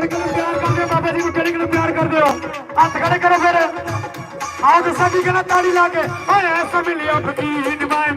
ਕਿਹੜੇ ਕਿਹੜੇ ਪਿਆਰ ਕਰਦੇ ਹੋ, ਬਾਬਾ ਜੀ ਨੂੰ ਕਿਹੜੇ ਕਿਹੜੇ ਪਿਆਰ ਕਰਦੇ ਹੋ। ਹੱਥ ਖੜੇ ਕਰੋ ਫਿਰ। ਆਓ ਦੱਸਾਂ ਕੀ ਕਹਿੰਦਾ ਤਾੜੀ ਲਾ ਕੇ। ਓਏ ਐਸਾ ਮਿਲਿਆ ਫਕੀਰ ਨਿਭਾਏ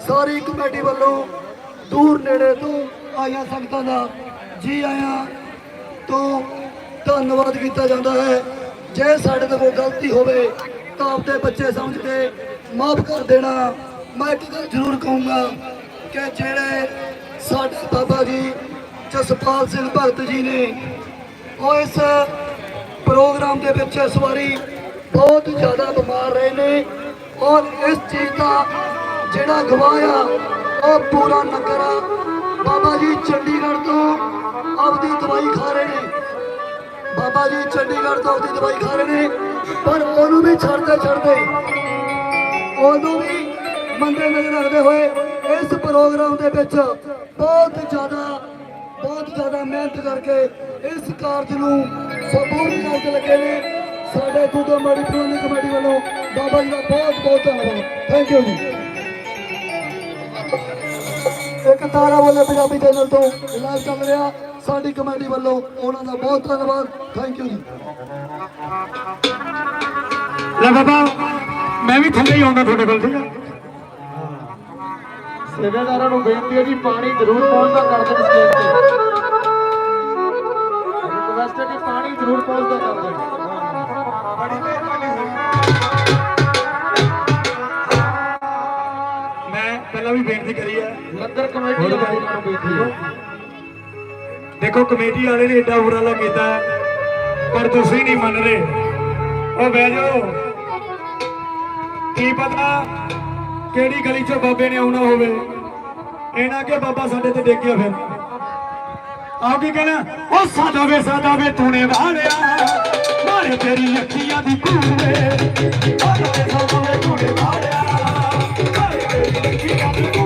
ਸਾਰੀ ਕਮੇਟੀ ਵੱਲੋਂ ਦੂਰ ਨੇੜੇ ਤੋਂ ਆਈਆਂ ਸੰਗਤਾਂ ਦਾ ਜੀ ਆਇਆਂ ਤੋਂ ਧੰਨਵਾਦ ਕੀਤਾ ਜਾਂਦਾ ਹੈ। ਜੇ ਸਾਡੇ ਤੋਂ ਕੋਈ ਗਲਤੀ ਹੋਵੇ ਤਾਂ ਆਪਦੇ ਬੱਚੇ ਸਮਝ ਕੇ ਮਾਫ ਕਰ ਦੇਣਾ। ਮੈਂ ਇੱਕ ਗੱਲ ਜ਼ਰੂਰ ਕਹੂੰਗਾ ਕਿ ਜਿਹੜੇ ਸਾਡੇ ਬਾਬਾ ਜੀ ਜਸਪਾਲ ਸਿੰਘ ਭਗਤ ਜੀ ਨੇ ਉਹ ਇਸ ਪ੍ਰੋਗਰਾਮ ਦੇ ਵਿੱਚ ਇਸ ਵਾਰੀ ਬਹੁਤ ਜ਼ਿਆਦਾ ਬਿਮਾਰ ਰਹੇ ਨੇ ਔਰ ਇਸ ਚੀਜ਼ ਦਾ ਜਿਹੜਾ ਗਵਾਹ ਆ ਉਹ ਪੂਰਾ ਨਗਰ ਆ। ਬਾਬਾ ਜੀ ਚੰਡੀਗੜ੍ਹ ਤੋਂ ਆਪਦੀ ਦਵਾਈ ਖਾ ਰਹੇ ਨੇ। ਬਾਬਾ ਜੀ ਚੰਡੀਗੜ੍ਹ ਤੋਂ ਆਪਦੀ ਦਵਾਈ ਖਾ ਰਹੇ ਨੇ, ਪਰ ਉਹਨੂੰ ਵੀ ਛੱਡਦੇ ਛੱਡਦੇ ਉਹਨੂੰ ਵੀ ਮੰਦੇ ਨਜ਼ਰ ਰੱਖਦੇ ਹੋਏ ਇਸ ਪ੍ਰੋਗਰਾਮ ਦੇ ਵਿੱਚ ਬਹੁਤ ਜ਼ਿਆਦਾ ਬਹੁਤ ਜ਼ਿਆਦਾ ਮਿਹਨਤ ਕਰਕੇ ਇਸ ਕਾਰਜ ਨੂੰ ਸਪੂਰਨ ਕਰਨ ਲੱਗੇ ਨੇ ਸਾਡੇ ਗੁੱਗਾ ਮਾੜੀ ਪ੍ਰਬੰਧਕ ਕਮੇਟੀ ਵੱਲੋਂ। ਬਾਬਾ ਜੀ ਦਾ ਬਹੁਤ ਬਹੁਤ ਧੰਨਵਾਦ। ਥੈਂਕ ਯੂ ਜੀ। ਇੱਕ ਤਾਰਾ ਬੋਲੇ ਪੰਜਾਬੀ ਚੈਨਲ ਤੋਂ ਇਲਾਜ ਚੱਲ ਰਿਹਾ। ਸਾਡੀ ਕਮੇਟੀ ਵੱਲੋਂ ਉਹਨਾਂ ਦਾ ਬਹੁਤ ਧੰਨਵਾਦ। ਥੈਂਕ ਯੂ ਜੀ। ਲੈ ਬਾਬਾ ਮੈਂ ਵੀ ਥੱਲੇ ਹੀ ਆਉਂਦਾ ਤੁਹਾਡੇ ਕੋਲ ਠੀਕ ਹੈ ਸੇਵਾਦਾਰਾਂ ਨੂੰ ਬੇਨਤੀ ਹੈ ਜੀ ਪਾਣੀ ਜ਼ਰੂਰ ਪਹੁੰਚਦਾ ਕਰ ਦੇਣ ਸਟੇਜ ਤੇ ਰਿਕਵੈਸਟ ਹੈ ਕਿ ਪਾਣੀ ਜ਼ਰੂਰ ਪਹੁੰਚਦਾ ਕਰ ਦੇਣ ਪਹਿਲਾਂ ਵੀ ਬੇਨਤੀ ਕਰੀ ਹੈ। ਲੰਗਰ ਕਮੇਟੀ ਵਾਲਿਆਂ ਨੂੰ ਬੇਨਤੀ ਹੈ। ਦੇਖੋ ਕਮੇਟੀ ਵਾਲੇ ਨੇ ਏਡਾ ਉਪਰਾਲਾ ਕੀਤਾ ਪਰ ਤੁਸੀਂ ਨਹੀਂ ਮੰਨ ਰਹੇ। ਉਹ ਬਹਿ ਜਾਓ। ਕੀ ਪਤਾ ਕਿਹੜੀ ਗਲੀ ਚੋਂ ਬਾਬੇ ਨੇ ਆਉਣਾ ਹੋਵੇ। ਇਹਨਾਂ ਕੇ ਬਾਬਾ ਸਾਡੇ ਤੇ ਡੇਗਿਆ ਫਿਰ। ਆਓ ਕੀ ਕਹਿਣਾ? ਉਹ ਸਾਡਾ ਵੇ ਸਾਡਾ ਵੇ ਤੂਨੇ ਵਾਲਿਆ ਮਾਰੇ ਤੇਰੀ ਅੱਖੀਆਂ ਦੀ ਕੂੜੇ। ਸਾਡਾ ਵੇ ਸਾਡਾ ਵੇ ਤੂਨੇ ਵਾਲਿਆ ਮਾਰੇ ਤੇਰੀ ਅੱਖੀਆਂ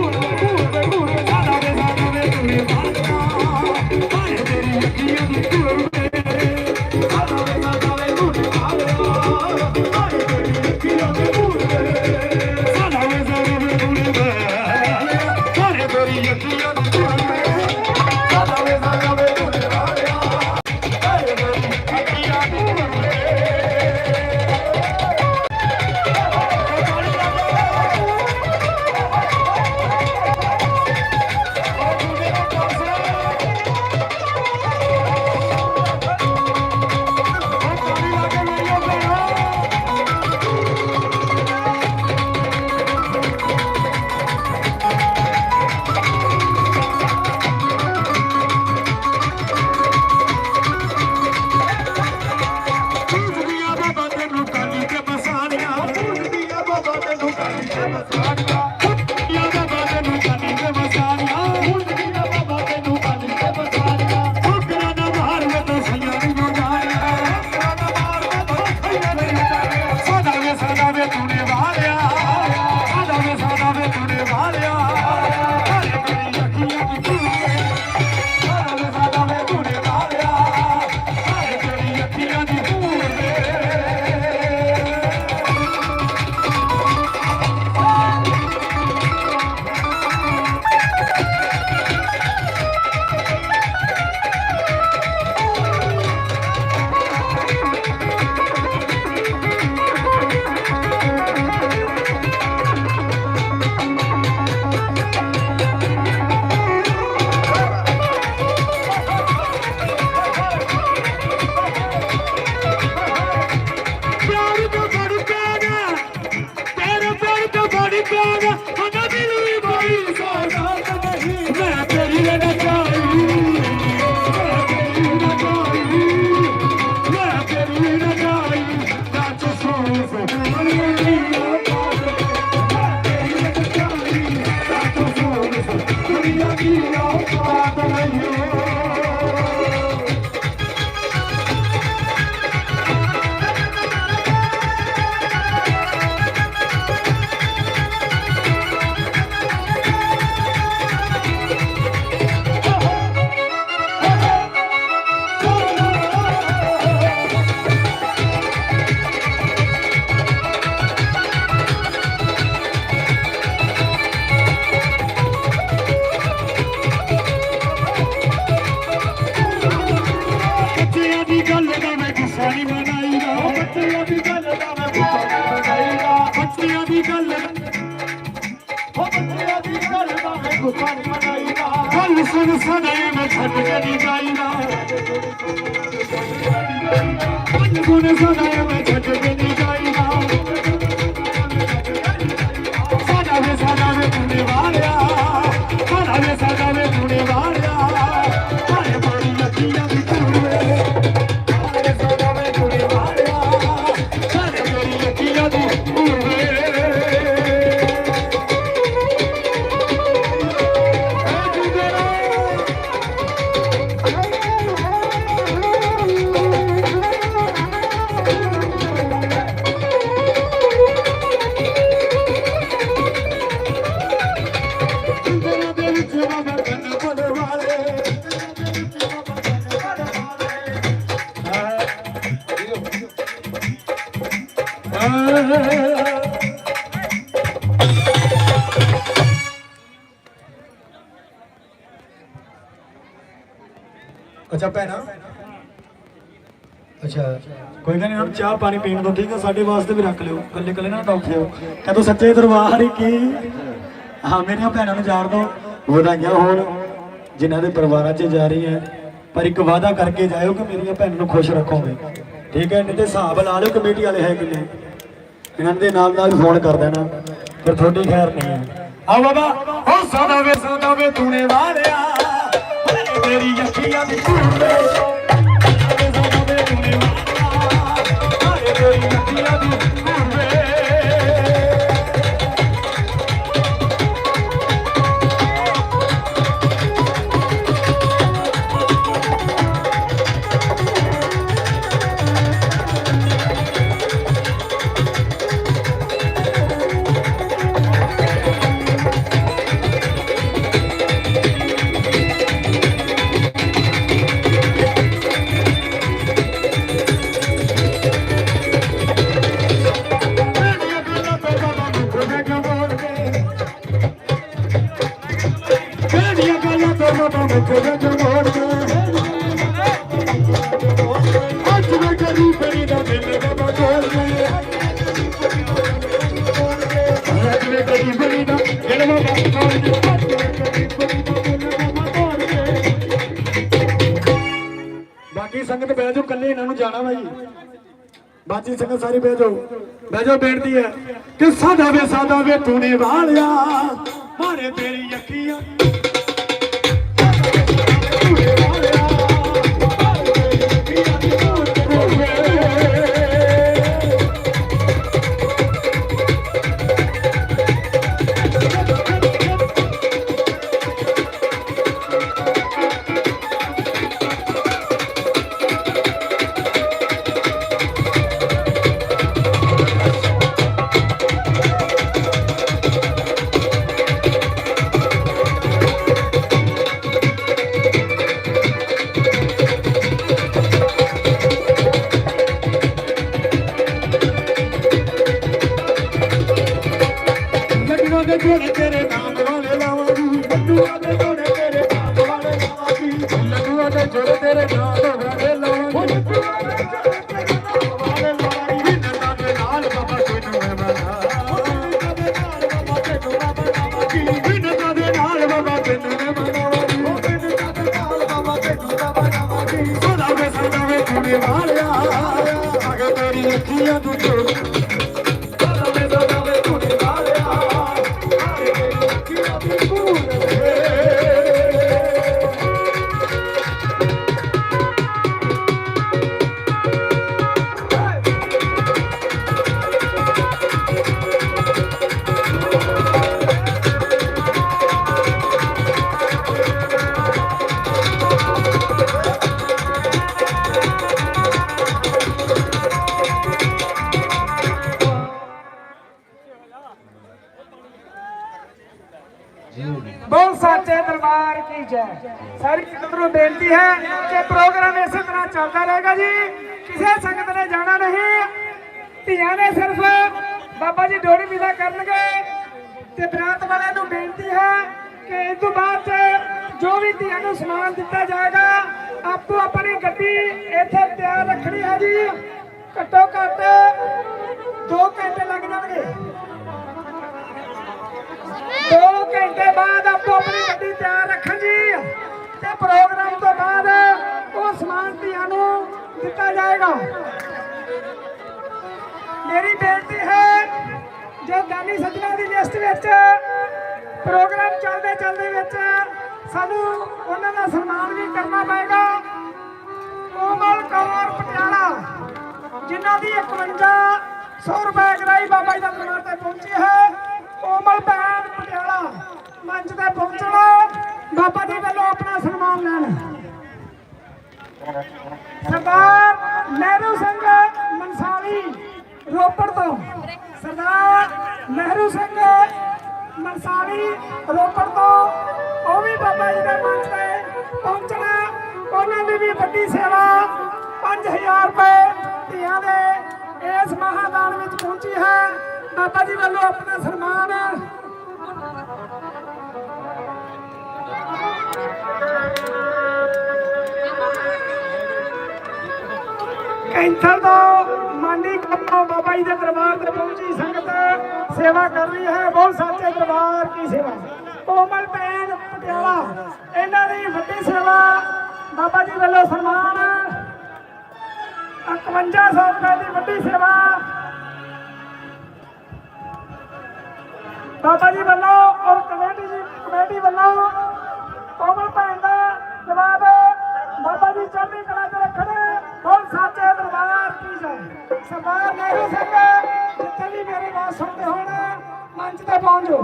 Thank you. Thank you. ਅੱਛਾ ਭੈਣਾ। ਅੱਛਾ, ਕੋਈ ਗੱਲ ਨਹੀਂ, ਹੁਣ ਚਾਹ ਪਾਣੀ ਪੀਣ ਤੋਂ ਠੀਕ ਹੈ ਸਾਡੇ ਵਾਸਤੇ ਵੀ ਰੱਖ ਲਿਓ। ਕੱਲੇ ਕੱਲੇ ਨਾ ਟੌਕਿਓ ਕਦੋਂ ਸੱਚੇ ਦਰਬਾਰ ਕੀ? ਹਾਂ, ਮੇਰੀਆਂ ਭੈਣਾਂ ਨੂੰ ਜਾਣ ਦੋ ਵਧਾਈਆਂ ਹੋਣ, ਜਿਨ੍ਹਾਂ ਦੇ ਪਰਿਵਾਰਾਂ 'ਚ ਜਾ ਰਹੀ ਹੈ ਪਰ ਇੱਕ ਵਾਅਦਾ ਕਰਕੇ ਜਾਇਓ ਕਿ ਮੇਰੀਆਂ ਭੈਣਾਂ ਨੂੰ ਖੁਸ਼ ਰੱਖੋਗੇ। ਠੀਕ ਹੈ ਨਹੀਂ ਤੇ ਹਿਸਾਬ ਲਾ ਲਿਓ, ਕਮੇਟੀ ਵਾਲੇ ਹੈ ਕਿੰਨੇ? ਇਹਨਾਂ ਦੇ ਨਾਲ ਨਾਲ ਫੋਨ ਕਰ ਦੇਣਾ ਫਿਰ ਤੁਹਾਡੀ ਖੈਰ ਨਹੀਂ ਹੈ। ਆ ਬਾਬਾ, ਹੋ ਸਦਾ ਵੇ ਸਦਾ ਵੇ ਤੂਨੇ ਵਾਲਿਆ। ਹਾਏ ਤੇਰੀ ਅੱਖੀਆਂ ਦੀ ਧੂੜੇ ਬਾਕੀ ਸੰਗਤ ਬਹਿ ਜਾਓ ਕੱਲੇ ਇਹਨਾਂ ਨੂੰ ਜਾਣਾ ਵਾ ਜੀ ਬਾਕੀ ਸੰਗਤ ਸਾਰੀ ਬਹਿ ਜਾਓ। ਬਹਿ ਜਾਓ, ਬੇਨਤੀ ਹੈ ਕਿ ਸਾਦਾ ਵੇ ਸਾਦਾ ਵੇ ਤੂਨੇ ਵਾਲਿਆ ਮਾਰੇ ਤੇਰੀ ਅੱਖੀਆਂ। ಕೊಡುತ್ತೇನೆ ਸਾਰੀ ਸੰਗਤ ਨੂੰ ਬੇਨਤੀ ਹੈ ਕਿ ਪ੍ਰੋਗਰਾਮ ਇਸੇ ਤਰ੍ਹਾਂ ਚੱਲਦਾ ਰਹੇਗਾ ਜੀ। ਕਿਸੇ ਸੰਗਤ ਨੇ ਜਾਣਾ ਨਹੀਂ, ਧੀਆਂ ਨੇ ਸਿਰਫ ਬਾਬਾ ਜੀ ਡੋਰੀ ਵਿਦਾ ਕਰਨਗੇ। ਤੇ ਬਰਾਤ ਵਾਲਿਆਂ ਨੂੰ ਬੇਨਤੀ ਹੈ ਕਿ ਇਸ ਤੋਂ ਬਾਅਦ ਜੋ ਵੀ ਧੀਆਂ ਨੂੰ ਸਮਾਨ ਦਿੱਤਾ ਜਾਏਗਾ, ਆਪੋ ਆਪਣੀ ਗੱਡੀ ਇੱਥੇ ਤਿਆਰ ਰੱਖਣੀ ਹੈ ਜੀ। ਘੱਟੋ ਘੱਟ 2 ਘੰਟੇ ਲੱਗ ਜਾਣਗੇ। 2 ਘੰਟੇ ਬਾਅਦ ਆਪੋ ਆਪਣੀ ਗੱਡੀ ਤਿਆਰ ਰੱਖਣ ਜੀ ਤੇ ਪ੍ਰੋਗਰਾਮ ਤੋਂ ਬਾਅਦ ਉਹ ਸਮਾਨ ਧੀਆਂ ਨੂੰ ਦਿੱਤਾ ਜਾਏਗਾ। ਮੇਰੀ ਬੇਨਤੀ ਹੈ, ਜੋ ਦਾਨੀ ਸੱਜਣਾ ਦੀ ਲਿਸਟ ਵਿੱਚ ਪ੍ਰੋਗਰਾਮ ਚੱਲਦੇ ਚੱਲਦੇ ਵਿੱਚ ਸਾਨੂੰ ਉਹਨਾਂ ਦਾ ਸਨਮਾਨ ਵੀ ਕਰਨਾ ਪਏਗਾ। ਕੋਮਲ ਕੌਰ ਪਟਿਆਲਾ, ਜਿਨ੍ਹਾਂ ਦੀ 51 ਰੁਪਏ ਗਰਾਈ ਬਾਬਾ ਜੀ ਦਾ ਦਰਬਾਰ ਤੇ ਪਹੁੰਚੀ ਹੈ। ਕੋਮਲ ਭੈਣ ਪਟਿਆਲਾ, ਮੰਚ ਤੇ ਪਹੁੰਚਣਾ। ਬਾਬਾ ਜੀ ਵੱਲੋਂ ਆਪਣਾ ਸਨਮਾਨ ਲੈਣ। ਸਰਦਾਰ ਨਹਿਰੂ ਸਿੰਘ ਮਨਸਾਲੀ, ਰੋਪੜ ਤੋਂ। ਸਰਦਾਰ ਨਹਿਰੂ ਸਿੰਘ ਮਨਸਾਲੀ, ਰੋਪੜ ਤੋਂ। ਉਹ ਵੀ ਬਾਬਾ ਜੀ ਦੇ ਮੰਚ ਤੇ ਪਹੁੰਚਣਾ। ਉਹਨਾਂ ਦੀ ਵੀ ਵੱਡੀ ਸੇਵਾ 5000 ਰੁਪਏ ਧੀਆਂ ਦੇ ਇਸ ਮਹਾਦਾਨ ਵਿੱਚ ਪਹੁੰਚੀ ਹੈ। ਬਾਬਾ ਜੀ ਵੱਲੋਂ ਆਪਣਾ ਸਨਮਾਨ ਕੈਂਥਲ ਤੋਂ ਮਾਂਡੀ ਕੰਮੋਂ ਬਾਬਾ ਜੀ ਦੇ ਦਰਬਾਰ ਤੇ ਪਹੁੰਚੀ ਸੰਗਤ ਸੇਵਾ ਕਰ ਰਹੀ ਹੈ। ਬਹੁਤ ਸੱਚੇ ਦਰਬਾਰ ਕੀ ਸੇਵਾ। ਕੋਮਲ ਭੈਣ ਪਟਿਆਲਾ, ਇਹਨਾਂ ਦੀ ਵੱਡੀ ਸੇਵਾ ਬਾਬਾ ਜੀ ਵੱਲੋਂ ਸਨਮਾਨ 5100 ਰੁਪਏ ਦੀ ਵੱਡੀ ਸੇਵਾ ਬਾਬਾ ਜੀ ਵੱਲੋਂ ਔਰ ਕਮੇਟੀ ਜੀ ਕਮੇਟੀ ਵੱਲੋਂ ਕੋਮਲ ਭੈਣ ਦਾ ਜਵਾਬ ਬਾਬਾ ਜੀ ਚੜ੍ਹਦੀ ਕਲਾ ਚ ਰੱਖਣ ਬਹੁਤ ਸਾਚੇ ਦਰਬਾਰ ਕੀ ਜੈ ਸਰਦਾਰ ਨਹਿਰੂ ਸਿੰਘ ਜਿੱਥੇ ਵੀ ਮੇਰੀ ਬਾਤ ਸੁਣਦੇ ਹੋਣ ਮੰਚ ਤੇ ਪਹੁੰਚੋ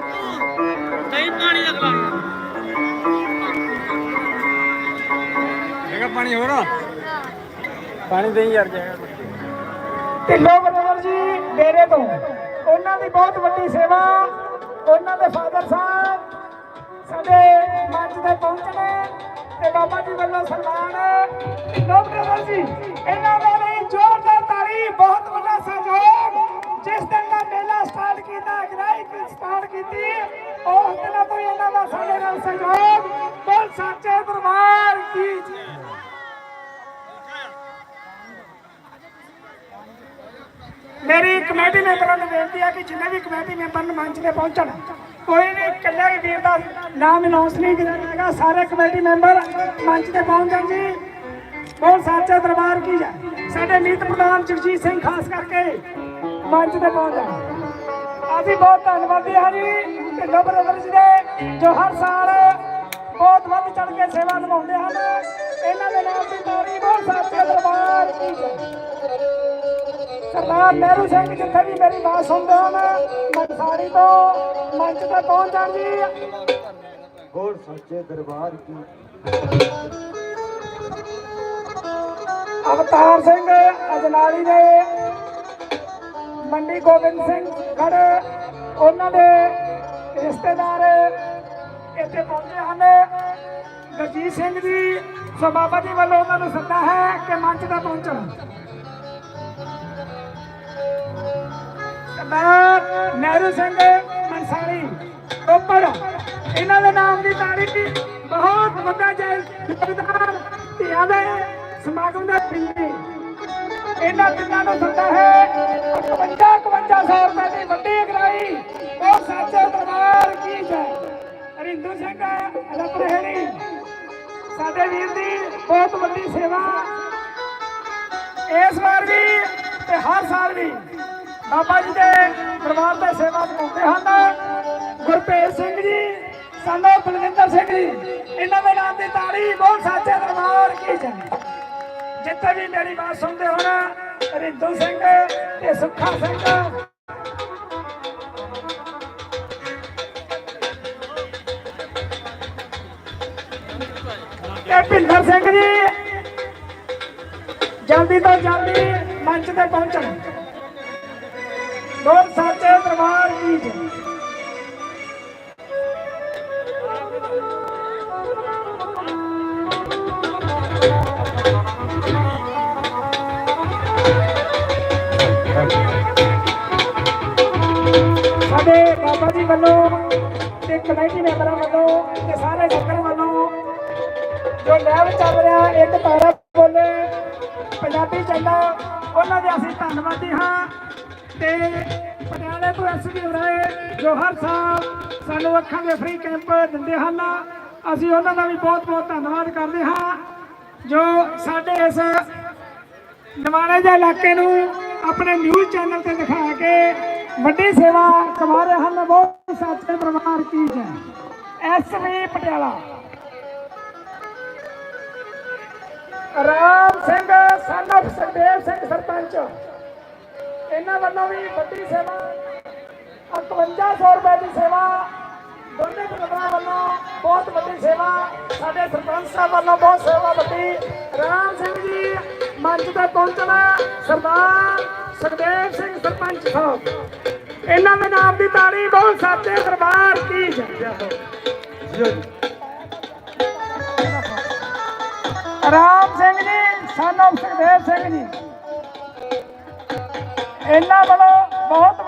ਨਹੀਂ ਪਾਣੀ ਦਾ ਗਲਾਸ। ਪਾਣੀ ਹੋਰ? ਪਾਣੀ ਦੇਈ ਯਾਰ ਜਾਏਗਾ ਢਿੱਲੋਂ ਬਰਦਰ ਜੀ, ਡੇਰੇ ਤੋਂ। ਉਹਨਾਂ ਦੀ ਬਹੁਤ ਵੱਡੀ ਸੇਵਾ, ਉਹਨਾਂ ਦੇ ਫਾਦਰ ਸਾਹਿਬ ਸਾਡੇ ਮੰਚ ਤੇ ਪਹੁੰਚਣੇ ਤੇ ਬਾਬਾ ਜੀ ਵੱਲੋਂ ਸਨਮਾਨ। ਢਿੱਲੋਂ ਬਰਦਰ ਜੀ, ਇਹਨਾਂ ਦੇ ਲਈ ਜ਼ੋਰਦਾਰ ਤਾਲੀ, ਬਹੁਤ ਵੱਡਾ ਸਹਿਯੋਗ, ਜਿਸ ਦਿਨ ਦਾ ਮੇਲਾ ਸਟਾਰਟ ਕੀਤਾ ਗ੍ਰਾਈ ਸਟਾਰਟ ਕੀਤੀ, ਉਸ ਦਿਨਾਂ ਤੋਂ ਹੀ ਇਹਨਾਂ ਦਾ ਸਾਡੇ ਨਾਲ ਸਹਿਯੋਗ। ਬਹੁਤ ਸੱਚੇ ਦਰਬਾਰ ਕੀ ਜੈ। ਮੇਰੀ ਕਮੇਟੀ ਮੈਂਬਰਾਂ ਨੂੰ ਬੇਨਤੀ ਹੈ ਕਿ ਜਿੰਨੇ ਵੀ ਕਮੇਟੀ ਮੈਂਬਰ ਮੰਚ ਤੇ ਪਹੁੰਚਣ, ਕੋਈ ਵੀ ਇਕੱਲੇ ਵੀ ਵੀਰ ਦਾ ਨਾਮ ਅਨਾਉਂਸ ਨਹੀਂ ਕੀਤਾ ਜਾਏਗਾ, ਸਾਰੇ ਕਮੇਟੀ ਮੈਂਬਰ ਮੰਚ ਤੇ ਪਹੁੰਚਣ ਜੀ। ਬਹੁਤ ਸਾਚਾ ਦਰਬਾਰ ਕੀ ਹੈ? ਸਾਡੇ ਮੀਤ ਪ੍ਰਧਾਨ ਜਗਜੀਤ ਸਿੰਘ ਖਾਸ ਕਰਕੇ ਮੰਚ ਤੇ ਪਹੁੰਚਣ ਅਸੀਂ ਬਹੁਤ ਧੰਨਵਾਦੀ ਹਾਂ ਜੀ, ਢਿੱਲੋਂ ਬ੍ਰਦਰਜ਼ ਦੇ, ਜੋ ਹਰ ਸਾਲ ਬਹੁਤ ਵੱਧ ਚੜ ਕੇ ਸੇਵਾ ਨਿਭਾਉਂਦੇ ਹਨ। ਇਹਨਾਂ ਦੇ ਨਾਮ ਦੀ ਤਾਰੀ ਬਹੁਤ ਸਾਚਾ ਦਰਬਾਰ ਕੀ ਸਰਦਾਰ ਨਹਿਰੂ ਸਿੰਘ ਜਿੱਥੇ ਵੀ ਮੇਰੀ ਬਾਤ ਸੁਣਦੇ ਹਨ ਮਨਸਾਰੀ ਤੋਂ ਮੰਚ ਤੇ ਪਹੁੰਚ ਜਾਣ ਜੀ। ਹੋਰ ਸੱਚੇ ਦਰਬਾਰ ਕੀ? ਅਵਤਾਰ ਸਿੰਘ ਅਜਨਾਲੀ ਦੇ ਮੰਡੀ ਗੋਬਿੰਦ ਸਿੰਘ ਗੜ ਉਹਨਾਂ ਦੇ ਰਿਸ਼ਤੇਦਾਰ ਇੱਥੇ ਪਹੁੰਚੇ ਹਨ। ਗਰਜੀਤ ਸਿੰਘ ਜੀ ਸੋ ਬਾਬਾ ਜੀ ਵੱਲੋਂ ਉਹਨਾਂ ਨੂੰ ਸੱਦਾ ਹੈ ਕਿ ਮੰਚ ਤੇ ਪਹੁੰਚਣ। ਸਰਦਾਰ ਨਹਿਰੂ ਸਿੰਘ ਮਨਸਾਰੀ ਰੋਪੜ ਇਹਨਾਂ ਦੇ ਨਾਮ ਦੀ ਤਾਰੀਫ ਬਹੁਤ ਵੱਡਾ ਜੈ ਯੋਗਦਾਨ ਧੀਆਂ ਦੇ ਸਮਾਗਮ ਦਾ ਪਿੰਡੀ। ਇਹਨਾਂ ਤਿੰਨਾਂ ਨੂੰ ਸੱਦਾ ਹੈ 55 51 ਰੁਪਏ ਦੀ ਵੱਡੀ ਅਗਰਾਈ ਉਹ ਸੱਚੇ ਦਰਬਾਰ ਕੀ ਜੈ ਰਿੰਦੂ ਸਿੰਘ ਅਲਪਰਹੇੜੀ ਸਾਡੇ ਵੀਰ ਦੀ ਬਹੁਤ ਵੱਡੀ ਸੇਵਾ। ਇਸ ਵਾਰ ਵੀ ਤੇ ਹਰ ਸਾਲ ਵੀ ਬਾਬਾ ਜੀ ਦੇ ਦਰਬਾਰ ਤੇ ਸੇਵਾ ਨਿਭਾਉਂਦੇ ਹਨ। ਗੁਰਪ੍ਰੀਤ ਸਿੰਘ ਜੀ ਸਾਨੂੰ ਬਲਵਿੰਦਰ ਸਿੰਘ ਜੀ, ਇਹਨਾਂ ਦੇ ਨਾਮ ਦੀ ਤਾੜੀ ਬਹੁਤ ਸਾਚੇ ਦਰਬਾਰ ਕੀ ਜਨ ਜਿੱਥੇ ਵੀ ਮੇਰੀ ਬਾਤ ਸੁਣਦੇ ਹੋਣ ਰਿੰਦੂ ਸਿੰਘ ਤੇ ਸੁੱਖਾ ਸਿੰਘ। ਤੇ ਭਿੰਦਰ ਸਿੰਘ ਜੀ, ਜਲਦੀ ਤੋਂ ਜਲਦੀ ਮੰਚ ਤੇ ਪਹੁੰਚਣ। ਲੋਕ ਸਾਚੇ ਦਰਬਾਰ ਕੀ ਜੈ? ਸਾਡੇ ਬਾਬਾ ਜੀ ਵੱਲੋਂ ਤੇ ਕਮੇਟੀ ਮੈਂਬਰਾਂ ਵੱਲੋਂ ਤੇ ਸਾਰੇ ਸੰਗਤ ਵੱਲੋਂ ਜੋ ਲੈਵ ਚੱਲ ਰਿਹਾ, ਇੱਕ ਤਾਰਾ ਬੋਲੇ, ਪੰਜਾਬੀ ਚੰਗਾ, ਉਹਨਾਂ ਦੇ ਅਸੀਂ ਧੰਨਵਾਦੀ ਹਾਂ। ਤੇ ਪਟਿਆਲੇ ਤੋਂ ਐਸਪੀ ਰਾਏ ਜੋ ਹਰ ਸਾਲ ਸਾਨੂੰ ਅੱਖਾਂ ਦੇ ਫ੍ਰੀ ਕੈਂਪ ਦਿੰਦੇ ਹਨ। ਅਸੀਂ ਉਹਨਾਂ ਦਾ ਵੀ ਬਹੁਤ ਬਹੁਤ ਧੰਨਵਾਦ ਕਰਦੇ ਹਾਂ। ਜੋ ਸਾਡੇ ਇਸ ਨਿਵਾਣੇ ਦੇ ਇਲਾਕੇ ਨੂੰ ਆਪਣੇ ਨਿਊਜ਼ ਚੈਨਲ ਤੇ ਦਿਖਾ ਕੇ ਵੱਡੀ ਸੇਵਾ ਕਮਾ ਰਹੇ ਹਨ, ਬਹੁਤ ਸਾਚੇ ਪਰਿਵਾਰ ਕੀ ਜੈ। ਐਸਵੀ ਪਟਿਆਲਾ। Ram Singh, son of Sukhdev Singh sarpanch. ਇਹਨਾਂ ਵੱਲੋਂ ਵੀ ਵੱਡੀ ਸੇਵਾ 5100 ਰੁਪਏ ਦੀ ਸੇਵਾ, ਦੋਨੇ ਬ੍ਰਦਰਾਂ ਵੱਲੋਂ ਬਹੁਤ ਵੱਡੀ ਸੇਵਾ, ਸਾਡੇ ਸਰਪੰਚ ਸਾਹਿਬ ਵੱਲੋਂ ਬਹੁਤ ਸੇਵਾ ਵੱਡੀ। ਰਾਮ ਸਿੰਘ ਜੀ, ਮੰਚ ਤੇ ਪਹੁੰਚਣਾ ਸਰਦਾਰ ਸੁਖਦੇਵ ਸਿੰਘ ਸਰਪੰਚ ਸਾਹਿਬ। ਇਹਨਾਂ ਦੇ ਨਾਮ ਦੀ ਤਾੜੀ ਬਹੁਤ ਸਾਚੇ ਦਰਬਾਰ ਕੀ ਜੈ। Ram Singh ji son of Sukhdev Singh ji. ਇਹਨਾਂ ਵੱਲੋਂ ਬਹੁਤ